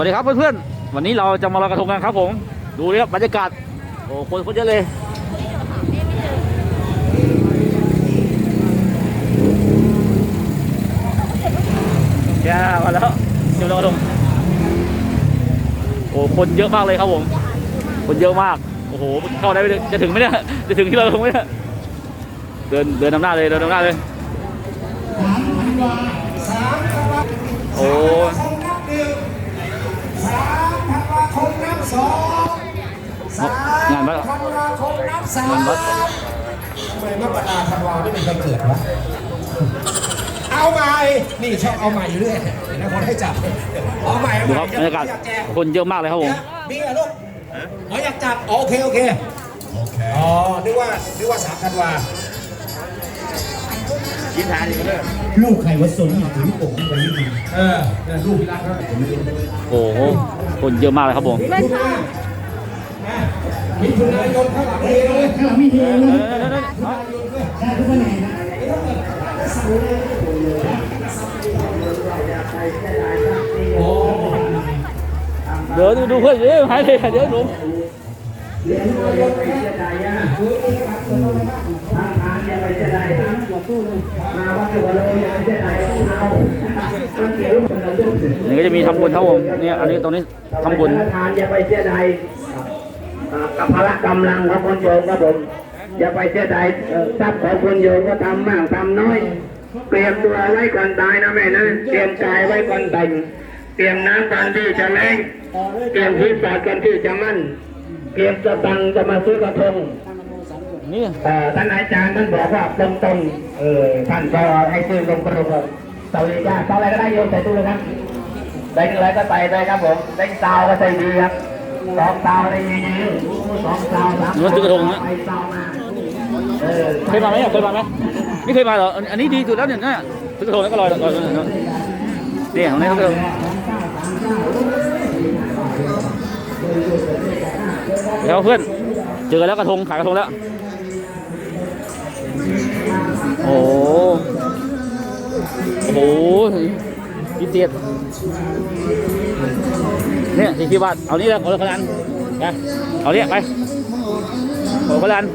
วัสดีครับเพื่อนๆ วันนี้เราจะมาลอยกระทงกันครับผม ดูเลยครับบรรยากาศ โอ้คนคนเยอะเลย ย่ามาแล้วเดี๋ยวลอยกระทงโอ้คนเยอะมากเลยครับผม คนเยอะมาก โอ้โห เข้าได้ไหมเนี่ยจะถึงไหมเนี่ย จะถึงที่เราลอยกระทงไหมเนี่ย เดินเดินนำหน้าเลย เดินนำหน้าเลย โอ้ สองสามงานวัดธันวาคมนับสามงานวัด ทำไมมกราธันวาไม่มีใครเกิดวะเอาใหม่นี่ชอบเอาใหม่อยู่เรื่อยนะคนให้จับเอาใหม่เอาดูใหคม่รับบรรยากาศแจก คนเยอะมากเลยครับผม มีเหรอลูกอ๋ออยากจับอ๋อโอเค โอเคอ๋อ นึกว่า นึกว่าสามธันวา คิดทานอยู่เลยลูกใครวะโซนี่หรือลูกโป่งอะไรนี่เออเนี่ยลูกพี่รักเขาผมไม่รู้โอ้โหคนเยอะมากเลยครับผมมิถุนามิถุนายนข้างหลังเฮเลยข้างหลังมีเฮเลยได้ทุกคนไหนนะเดี๋ยวดูดูเพื่อนเดี๋ยวหายเลยเดี๋ยวหนุ่ม นี่ก็จะมีทำบุญครับผมเนี่ยอันนี้ตรงนี้ทำบุญทานอย่าไปเสียดายกับพละกำลังของคนโยมครับผมอย่าไปเสียดายทรัพย์ของคนโยมก็ทำมากทำน้อย เตรียมตัวไว้ก่อนตายนะแม่นะเตรียมกายไว้ก่อนแต่งเตรียมน้ำก่อนที่จะแล้งเตรียมที่สอดก่อนที่จะมั่นเตรียมสตังจะมาซื้อกระทง นี่เอ่อท่านอาจารย์ท่านบอกว่าตรงๆเออท่านก็ให้ซื้อลงกระทงเลยเตาเลยจ้าเตาอะไรก็ได้โยมใส่ตู้เลยครับเด้งอะไรก็ใส่ไปครับผมเด้งเตาก็ใส่ดีครับสองเตาได้เยอะๆสองเตาสามนี่มันซื้อกระทงนะไปเตามาเออเคยมาไหมเคยมาไหมไม่เคยมาเหรออันอันนี้ดีสุดแล้วเนี่ยนะซื้อกระทงแล้วก็ลอยลอยลอยลอยนี่ของนี้ซื้อกระทงเดี๋ยวเพื่อนเจอกันแล้วกระทงขายกระทงแล้ว โอ้โหโอ้โหพิเศษเนี่ยสี่สิบบาทเอานี่เลยเอาคนละอันนะเอาเนี่ยไปเอาคนละอัน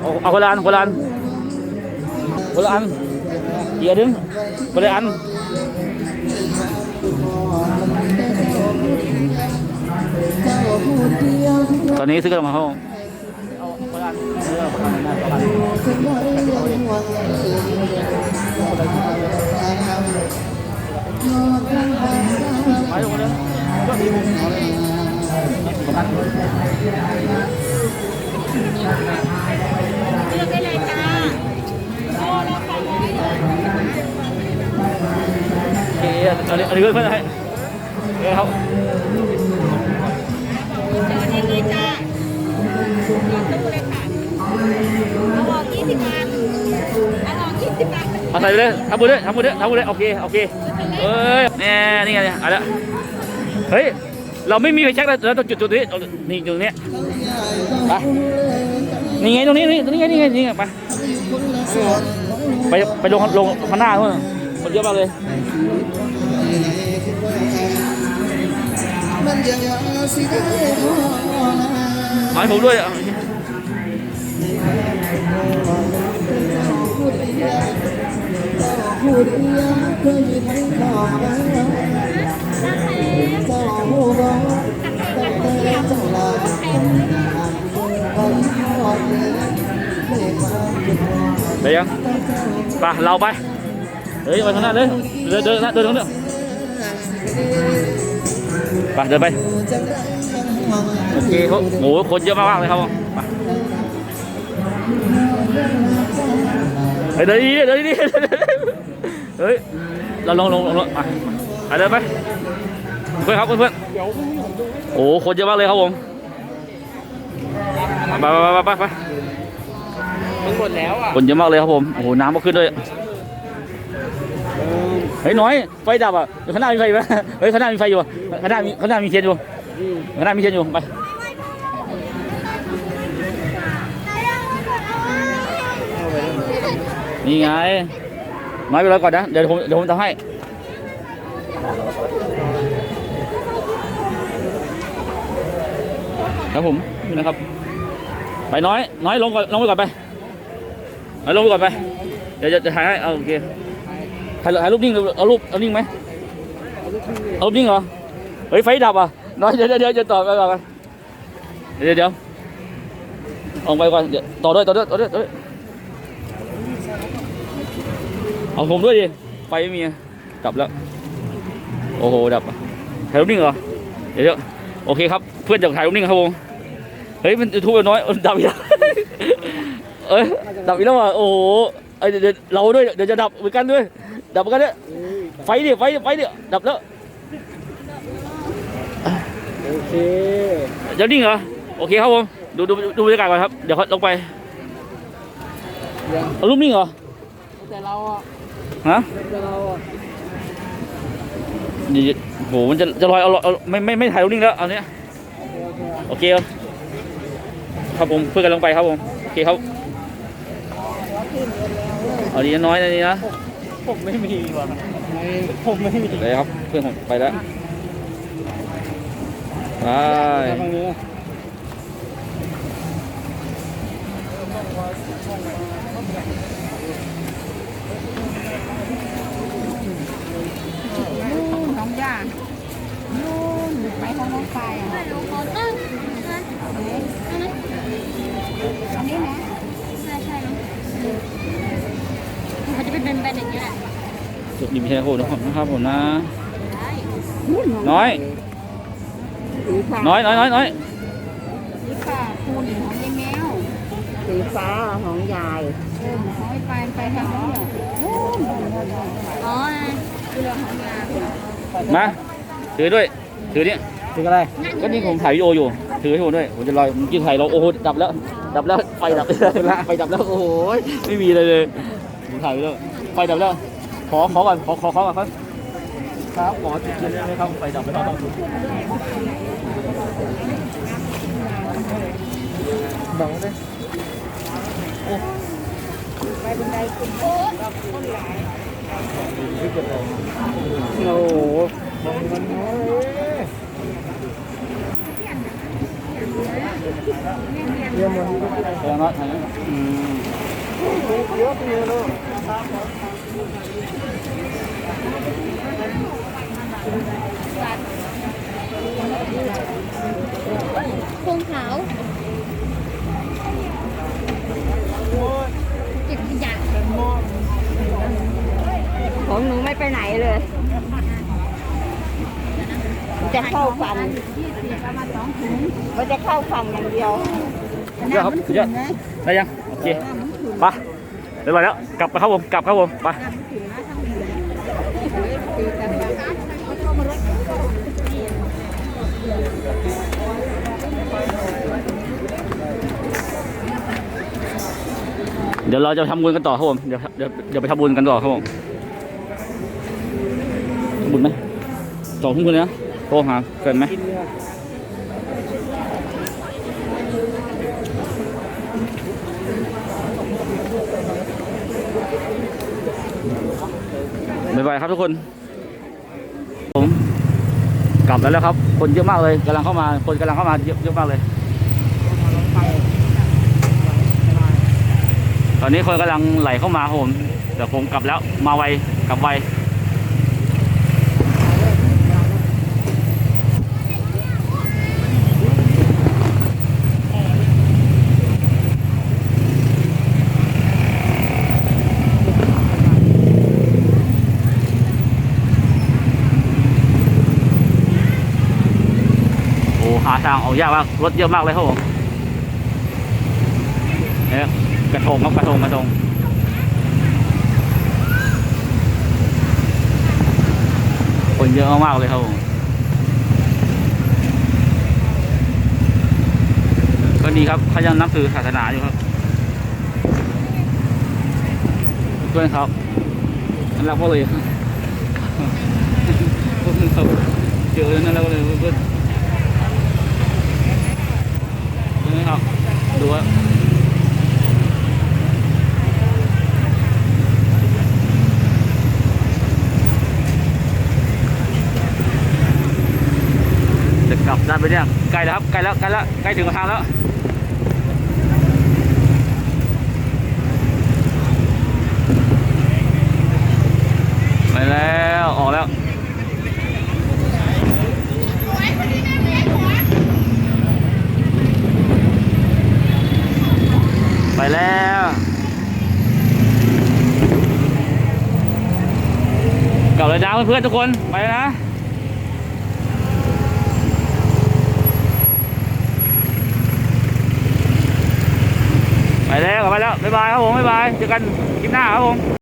เอาเอาคนละอันคนละอันคนละอันเดี๋ยวดึงคนละอันตอนนี้ซื้อกันมาห้องเอาคนละอันเออคนละอันนะคนละอันไปลงมาเลยก็มีมุมเอาเลยประกันเลือกได้เลยจ้าโอ้เราไปเลยโอเคอันนี้อันนี้เพื่อนให้ออ ครับเจอนี่เลยจ้ เอาใส่ไปเลยทำบุญด้วยทำบุญด้วยทำบุญด้วยโอเคโอเคเอ้ยแน่นี่ไงเอาละเฮ้ยเราไม่มีไฟแช็กแล้วเราต้องจุดจุดนี้เอานี่จุดนี้ไปนี่ไงตรงนี้นี่ตรงนี้ไงนี่ไงนี่ไงไปไปไปลงลงข้างหน้าเพื่อนคนเยอะมากเลยขอให้ผมด้วย อะไปยังไปเราไปเฮ้ยไปข้างหน้าเลยเดินเดิน เดินเดินตรงนี้ไปเดินไปโอเคเขาโหคนเยอะมากๆเลยครับผมไปเฮ้ยเดินดีๆเดินดีๆเฮ้ย เราลงลงลงลงอะไปเดินไปเพื่อนครับเพื่อนๆโอ้คนเยอะมากเลยครับผมไปไปไปไปไปมันหมดแล้วอะคนเยอะมากเลยครับผมโอ้โหน้ำก็ขึ้นด้วยเฮ้ยน้อยไฟดับอะเดี๋ยวข้างหน้ามีไฟไหมเฮ้ยข้างหน้ามีไฟอยู่อะข้างหน้ามีข้างหน้ามีเทียนอยู่ข้างหน้ามีเทียนอยู่ไปนี่ไง น้อยไปร้อยก่อนนะ เดี๋ยวผมเดี๋ยวผมทำให้ ครับผมนะครับ ไปน้อย น้อยลงก่อนลงไปก่อนไปเอาลงไปก่อนไป เดี๋ยวจะจะถ่ายให้เอาโอเคถ่ายถ่ายรูปนิ่งเอารูปเอานิ่งไหมเอารูปนิ่งเหรอ เฮ้ยไฟดับอะ น้อยเดี๋ยวเดี๋ยวเดี๋ยวจะต่อไปก่อนเดี๋ยวเดี๋ยวออกไปก่อนเดี๋ยวต่อด้วยต่อด้วยต่อด้วยต่อด้วย เอาผมด้วยดิไฟไม่มีดับแล้ว โอ้โห ดับอะถ่ายรูปนิ่งเหรอเดี๋ยวเดี๋ยวโอเคครับ เพื่อนจะถ่ายรูปนิ่งครับผมเฮ้ย มันยูทูบน้อยเออดับอีกแล้วเอ้ย ดับอีกแล้วอะ โอ้โหเอ้ยเดี๋ยวเดี๋ยวเราด้วย เดี๋ยวจะดับเหมือนกันด้วย ดับเหมือนกันเนี่ยไฟดิไฟดิไฟดิดับแล้ว โอเคจะนิ่งเหรอ โอเคครับผม ดูดูดูบรรยากาศก่อนครับ เดี๋ยวเขาลงไปยังเอารูปนิ่งเหรอ แต่เราอะ ฮะแต่เราอะเดี๋ยวโหมันจะจะลอยเอาเอาไม่ไม่ไม่ถ่ายรูปนิ่งแล้วเอาเนี้ยโอเคโอเคโอเคครับครับผมเพื่อนกันลงไปครับผมโอเคครับเอาดีนะน้อยนะนี่นะผมไม่มีว่ะไม่ผมไม่มีเลยครับเพื่อนผมไปแล้วไปแล้วตรง นี้นู่นน้องย่านู่นไปของน้องไปอะอันนี้นะใช่ใช่เนาะมันจะเป็นเป็นอย่างนี้แหละจุดดีมีแค่โคนะครับผมนะ น้อย สีฟ้าน้อยน้อยน้อยน้อยนี่ค่ะคูณของยายแมวสีฟ้าของยาย ไอ้ไปไปทางโน้นเนี่ยนู่นอ๋อคือเรื่องของยามาถือด้วย ถือนี่สีอะไร ก็นี่ผมถ่ายวิดีโออยู่ ถือให้ผมด้วย ผมจะลอยผมยืนถ่ายเราโอ้โหดับแล้ว ดับแล้ว ไฟดับแล้วไฟดับแล้ว โอ้โห ไม่มีเลยเลยผมถ่ายไปแล้ว ไฟดับแล้ว ขอ ขอก่อน ขอ ขอขอก่อนครับครับขอจุดเทียนได้ไหมครับ ไฟดับแล้วครับบังเลย โอ้โหบังมันน้อยเยี่ยมมันเออน็อตถ่ายนะอืมเยอะเลยเนาะโคงขาวเก็บขยะ ของหนูไม่ไปไหนเลย จะเข้าฟันมันจะเข้าฟันอย่างเดียวเยอะครับเยอะได้ยังโอเคไปเรียบร้อยแล้วกลับไปครับผมกลับครับผมไปเดี๋ยวเราจะทำบุญกันต่อครับผม เดี๋ยวเดี๋ยวเดี๋ยวไปทำบุญกันต่อครับผมทำบุญไหมสองทุ่มคืนเลยนะ โทรหาเกินไหมกินเนี่ยบ๊ายบายครับทุกคน ผมกลับแล้วแล้วครับ คนเยอะมากเลยกำลังเข้ามา คนกำลังเข้ามาเยอะเยอะมากเลย ตอนนี้คนกำลังไหลเข้ามาผมแต่ผมกลับแล้วมาไวกลับไว ทางออกยากมากรถเยอะมากเลยครับผมเนี่ยกระทงครับกระทงกระทงคนเยอะมากๆเลยครับผมก็ดีครับเขายังนับถือศาสนาอยู่ครับเพื่อนครับรักพ่อเลยครับเพื่อนครับเจอแล้วนั่นแล้วเลยเพื่อน นี่ครับดูว่ากลับด้านไปเนี่ยใกล้แล้วครับใกล้แล้วใกล้แล้วใกล้ถึงทางแล้วไปแล้วออกแล้ว ไปแล้วกลับเลยจ้าเพื่อนๆทุกคน ไปแล้วนะไปแล้วกลับไปแล้ว บ๊ายบายครับผม บ๊ายบาย เจอกันคลิปหน้าครับผม